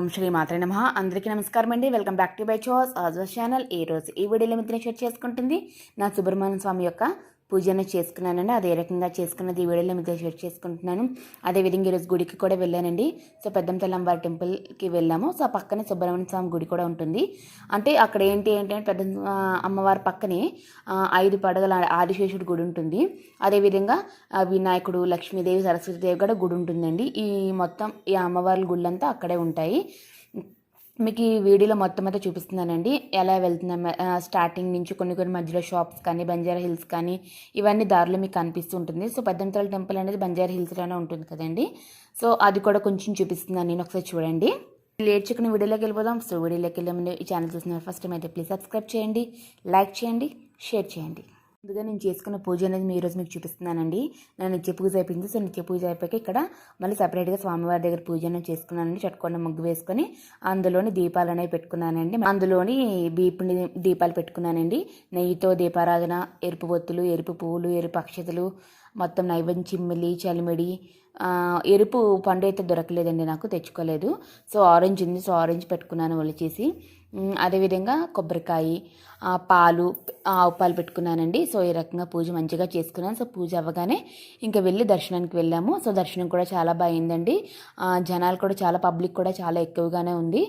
ఓం శ్రీ మాత్రే నమ. అందరికీ నమస్కారం అండి వెల్కమ్ బ్యాక్ టు బై చోస్. ఆజోస్ ఛానల్. ఈ రోజు ఈ వీడియోలో మిత్రుని షేర్ చేసుకుంటుంది నా సుబ్రహ్మణ్య స్వామి యొక్క పూజను చేసుకున్నానండి. అదే రకంగా చేసుకున్నది ఈ వీడియోలో మీతో షేర్ చేసుకుంటున్నాను. అదేవిధంగా ఈరోజు గుడికి కూడా వెళ్ళానండి. సో పెద్దంతలంబారి అమ్మవారి టెంపుల్కి వెళ్ళాము. సో ఆ పక్కనే సుబ్రహ్మణ్య స్వామి గుడి కూడా ఉంటుంది. అంటే అక్కడ ఏంటి ఏంటి అంటే పెద్ద అమ్మవారి పక్కనే ఐదు పడగల ఆదిశేషుడు గుడి ఉంటుంది. అదేవిధంగా వినాయకుడు లక్ష్మీదేవి సరస్వతీదేవి కూడా గుడి ఉంటుందండి. ఈ మొత్తం ఈ అమ్మవారి గుళ్ళంతా అక్కడే ఉంటాయి. మీకు ఈ వీడియోలో మొత్తం అయితే చూపిస్తున్నానండి. ఎలా వెళ్తున్నా స్టార్టింగ్ నుంచి కొన్ని కొన్ని మధ్యలో షాప్స్ కానీ బంజారా హిల్స్ కానీ ఇవన్నీ దారిలో మీకు కనిపిస్తుంటుంది సో పద్దెనిమిది టెంపుల్ అనేది బంజారా హిల్స్లోనే ఉంటుంది కదండి. సో అది కూడా కొంచెం చూపిస్తున్నాను. నేను ఒకసారి చూడండి. లేట్ చికెన్ వీడియోలోకి వెళ్ళిపోదాం. సో వీడియోలోకి వెళ్ళే ముందు ఈ ఛానల్ చూసిన ఫస్ట్ టైం అయితే ప్లీజ్ సబ్స్క్రైబ్ చేయండి లైక్ చేయండి షేర్ చేయండి. ముందుగా నేను చేసుకున్న పూజ అనేది మీ ఈరోజు మీకు చూపిస్తున్నానండి. నేను నిత్య పూజ అయిపోయింది సో నిత్య పూజ అయిపోయాక ఇక్కడ మళ్ళీ సపరేట్గా స్వామివారి దగ్గర పూజ అనేది చేసుకున్నానండి. చట్టుకొండ ముగ్గు వేసుకొని అందులోని దీపాలు అనేవి పెట్టుకున్నానండి. అందులోని బీపుని దీపాలు పెట్టుకున్నానండి. నెయ్యితో దీపారాధన ఎరుపు బొత్తులు ఎరుపు పువ్వులు ఎరుపు అక్షతలు మొత్తం నైవం చిమ్మిలి చలిమిడి ఎరుపు పండు అయితే దొరకలేదండి నాకు తెచ్చుకోలేదు. సో ఆరెంజ్ ఉంది. సో ఆరెంజ్ పెట్టుకున్నాను వాళ్ళు చేసి అదేవిధంగా కొబ్బరికాయ పాలు ఆవు పాలు పెట్టుకున్నానండి. సో ఈ రకంగా పూజ మంచిగా చేసుకున్నాను. సో పూజ అవ్వగానే ఇంకా వెళ్ళి దర్శనానికి వెళ్ళాము. సో దర్శనం కూడా చాలా బాగుందండి జనాలు కూడా చాలా పబ్లిక్ కూడా చాలా ఎక్కువగానే ఉంది.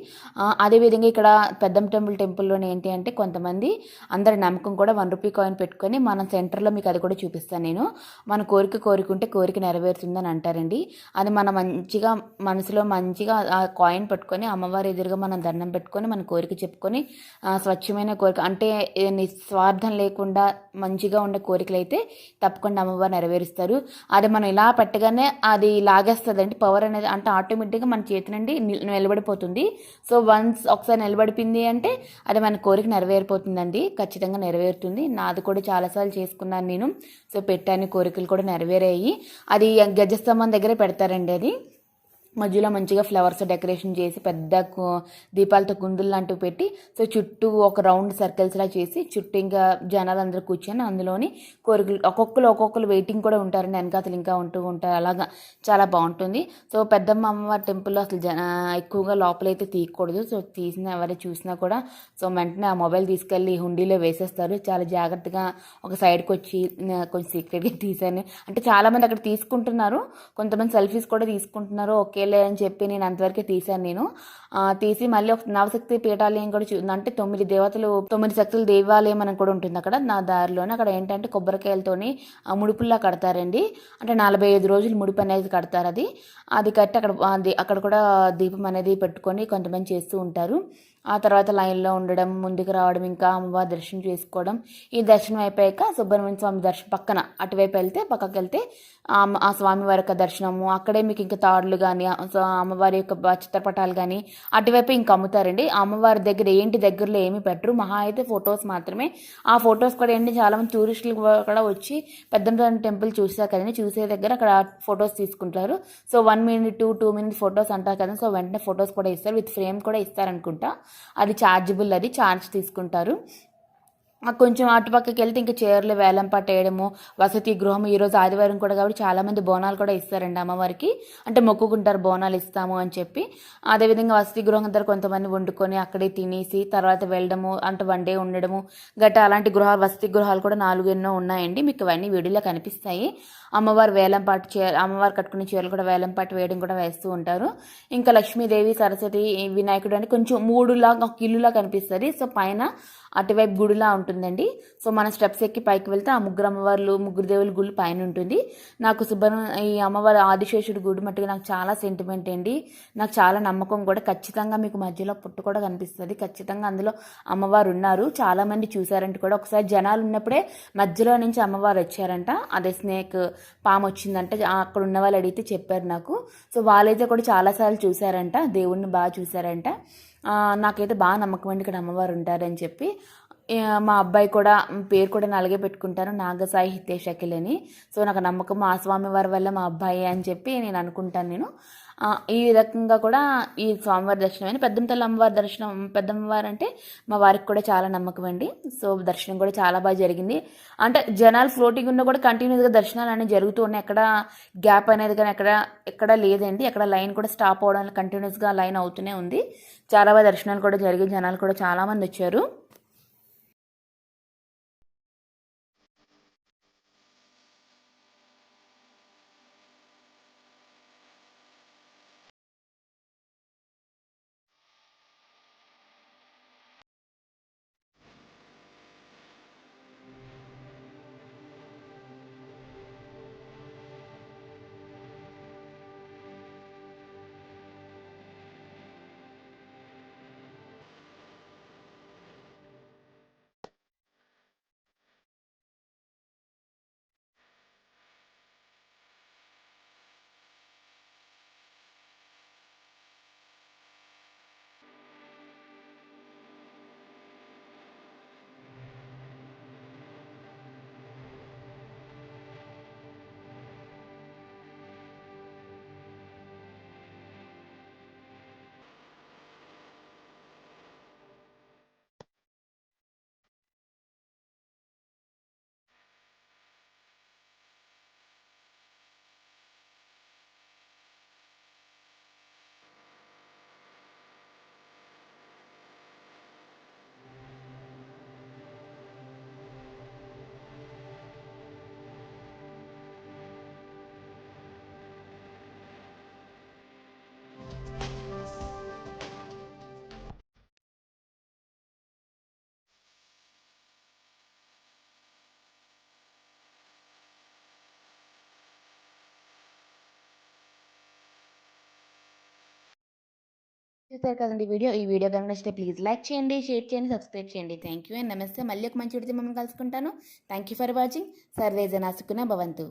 అదేవిధంగా ఇక్కడ పెద్దం టెంపుల్ టెంపుల్లోనే ఏంటి అంటే కొంతమంది అందరి నమ్మకం కూడా వన్ రూపీ కాయిన్ పెట్టుకొని మన సెంటర్లో మీకు అది కూడా చూపిస్తాను నేను. మన కోరిక కోరుకుంటే కోరిక నెరవేరుతుందని అంటారండి. అది మన మంచిగా మనసులో మంచిగా ఆ కాయిన్ పెట్టుకొని అమ్మవారి ఎదురుగా మనం దండం పెట్టుకొని మన కోరిక చెప్పుకొని స్వచ్ఛమైన కోరిక అంటే నిస్వా నిస్వార్థం లేకుండా మంచిగా ఉండే కోరికలు అయితే తప్పకుండా అమ్మవారు నెరవేరుస్తారు. అది మనం ఇలా పెట్టగానే అది లాగేస్తుందండి. పవర్ అనేది అంటే ఆటోమేటిక్గా మన చేతి నుండి నిలబడిపోతుంది. సో వన్స్ ఒకసారి నిలబడిపోయింది అంటే అది మన కోరిక నెరవేరిపోతుందండి. ఖచ్చితంగా నెరవేరుతుంది. నాది కూడా చాలాసార్లు చేసుకున్నాను నేను. సో పెట్టాను కోరికలు కూడా నెరవేరాయి. అది గజస్తంభం దగ్గరే పెడతారండి అది. మధ్యలో మంచిగా ఫ్లవర్స్ డెకరేషన్ చేసి పెద్ద దీపాలతో కుందులు లాంటివి పెట్టి సో చుట్టూ ఒక రౌండ్ సర్కిల్స్లా చేసి చుట్టూ ఇంకా జనాలు అందరూ కూర్చొని అందులోని కోరికలు ఒక్కొక్కరు ఒక్కొక్కరు వెయిటింగ్ కూడా ఉంటారండి వెనకాతలు ఇంకా ఉంటూ ఉంటారు. అలాగా చాలా బాగుంటుంది. సో పెద్దమ్మ అమ్మవారి టెంపుల్లో అసలు జన ఎక్కువగా లోపలైతే తీయకూడదు. సో తీసిన ఎవరు చూసినా కూడా సో వెంటనే ఆ మొబైల్ తీసుకెళ్ళి హుండీలో వేసేస్తారు. చాలా జాగ్రత్తగా ఒక సైడ్కి వచ్చి కొంచెం సీక్రెట్గా తీసాను అంటే చాలామంది అక్కడ తీసుకుంటున్నారు. కొంతమంది సెల్ఫీస్ కూడా తీసుకుంటున్నారు. ఓకే ఓకేలే అని చెప్పి నేను అంతవరకే తీశాను నేను. తీసి మళ్ళీ ఒక నవశక్తి పీఠాలయం కూడా చూ అంటే తొమ్మిది దేవతలు తొమ్మిది శక్తుల దేవాలయం అని కూడా ఉంటుంది అక్కడ నా దారిలోనే. అక్కడ ఏంటంటే కొబ్బరికాయలతోని ముడుపుల్లా కడతారండి. అంటే నలభై ఐదు రోజులు ముడుపు అనేది కడతారు అది. అది కట్టి అక్కడ అక్కడ కూడా దీపం అనేది పెట్టుకొని కొంతమంది చేస్తూ ఉంటారు. ఆ తర్వాత లైన్లో ఉండడం ముందుకు రావడం ఇంకా అమ్మవారి దర్శనం చేసుకోవడం. ఈ దర్శనం అయిపోయాక సుబ్రహ్మణ్య స్వామి దర్శనం పక్కన అటువైపు వెళ్తే పక్కకి వెళ్తే ఆ స్వామి వారి యొక్క దర్శనము. అక్కడే మీకు ఇంకా తాడులు కానీ అమ్మవారి యొక్క చిత్రపటాలు కానీ అటువైపు ఇంకా అమ్ముతారండి. అమ్మవారి దగ్గర ఏంటి దగ్గరలో ఏమి పెట్టరు. మహా అయితే ఫొటోస్ మాత్రమే. ఆ ఫొటోస్ కూడా ఏంటి చాలామంది టూరిస్టులు కూడా వచ్చి పెద్ద టెంపుల్ చూసా కదండి. చూసే దగ్గర అక్కడ ఫొటోస్ తీసుకుంటారు. So one minute two two minute photos అంటారు కదా. సో వెంటనే ఫొటోస్ కూడా ఇస్తారు. విత్ ఫ్రేమ్ కూడా ఇస్తారనుకుంటా. అది ఛార్జబుల్ అది ఛార్జ్ తీసుకుంటారు. కొంచెం అటుపక్కకి వెళ్తే ఇంకా చీరలు వేలం పట్టేయడము వసతి గృహం ఈరోజు ఆదివారం కూడా కాబట్టి చాలామంది బోనాలు కూడా ఇస్తారండి అమ్మవారికి. అంటే మొక్కుకుంటారు బోనాలు ఇస్తాము అని చెప్పి. అదేవిధంగా వసతి గృహం దగ్గర కొంతమంది వండుకొని అక్కడే తినేసి తర్వాత వెళ్ళడము అంటే వన్ డే ఉండడము గట్ట అలాంటి గృహాలు వసతి గృహాలు కూడా నాలుగు ఎన్నో ఉన్నాయండి. మీకు అవన్నీ వీడియోలో కనిపిస్తాయి. అమ్మవారు వేలం పాటు చీర అమ్మవారు కట్టుకునే చీరలు కూడా వేలం పాటు వేయడం కూడా వేస్తూ ఉంటారు. ఇంకా లక్ష్మీదేవి సరస్వతి వినాయకుడు అని కొంచెం మూడులా ఒక ఇల్లులా కనిపిస్తుంది. సో పైన అటువైపు గుడిలా ఉంటుందండి. సో మన స్టెప్స్ ఎక్కి పైకి వెళ్తే ఆ ముగ్గురు అమ్మవార్లు ముగ్గురు దేవుల గుడి పైన ఉంటుంది. నాకు సుబ్రహ్మ ఈ అమ్మవారి ఆదిశేషుడి గుడి మట్టుకు నాకు చాలా సెంటిమెంట్ అండి. నాకు చాలా నమ్మకం కూడా. ఖచ్చితంగా మీకు మధ్యలో పుట్టు కూడా కనిపిస్తుంది. ఖచ్చితంగా అందులో అమ్మవారు ఉన్నారు. చాలా మంది చూసారంటే కూడా ఒకసారి జనాలు ఉన్నప్పుడే మధ్యలో నుంచి అమ్మవారు వచ్చారంట. అదే స్నేక్ పాము వచ్చిందంట. అక్కడ ఉన్న వాళ్ళు అడిగితే చెప్పారు నాకు. సో వాళ్ళైతే కూడా చాలాసార్లు చూసారంట దేవుణ్ణి బాగా చూసారంట నాకైతే బాగా నమ్మకం అండి ఇక్కడ అమ్మవారు ఉంటారని చెప్పి. మా అబ్బాయి కూడా పేరు కూడా నేను అలాగే పెట్టుకుంటాను నాగసాయి హితేష్ అఖిల్ అని సో నాకు నమ్మకం ఆ స్వామి వారి వల్ల మా అబ్బాయి అని చెప్పి నేను అనుకుంటాను నేను. ఈ రకంగా కూడా ఈ స్వామివారి దర్శనం అని పెద్దంతల అమ్మవారి దర్శనం పెద్దమ్మవారు అంటే మా వారికి కూడా చాలా నమ్మకం అండి. సో దర్శనం కూడా చాలా బాగా జరిగింది. అంటే జనాలు ఫ్లోటింగ్ ఉన్న కూడా కంటిన్యూస్గా దర్శనాలు అనేవి జరుగుతూ ఉన్నాయి. ఎక్కడ గ్యాప్ అనేది కానీ ఎక్కడ ఎక్కడ లేదండి. ఎక్కడ లైన్ కూడా స్టాప్ అవడం కంటిన్యూస్గా లైన్ అవుతూనే ఉంది. చాలా బాగా దర్శనాలు కూడా జరిగి జనాలు కూడా చాలామంది వచ్చారు. చూసారు కదండి వీడియో? ఈ వీడియో కనుక నచ్చితే ప్లీజ్ లైక్ చేయండి షేర్ చేయండి సబ్స్క్రైబ్ చేయండి. Thank you and namaste. మళ్ళీ ఒక మంచి వీడియో మిమ్మల్ని కలుసుకుంటాను. థ్యాంక్ యూ ఫర్ వాచింగ్ సర్వేజన సుఖన భవంతు.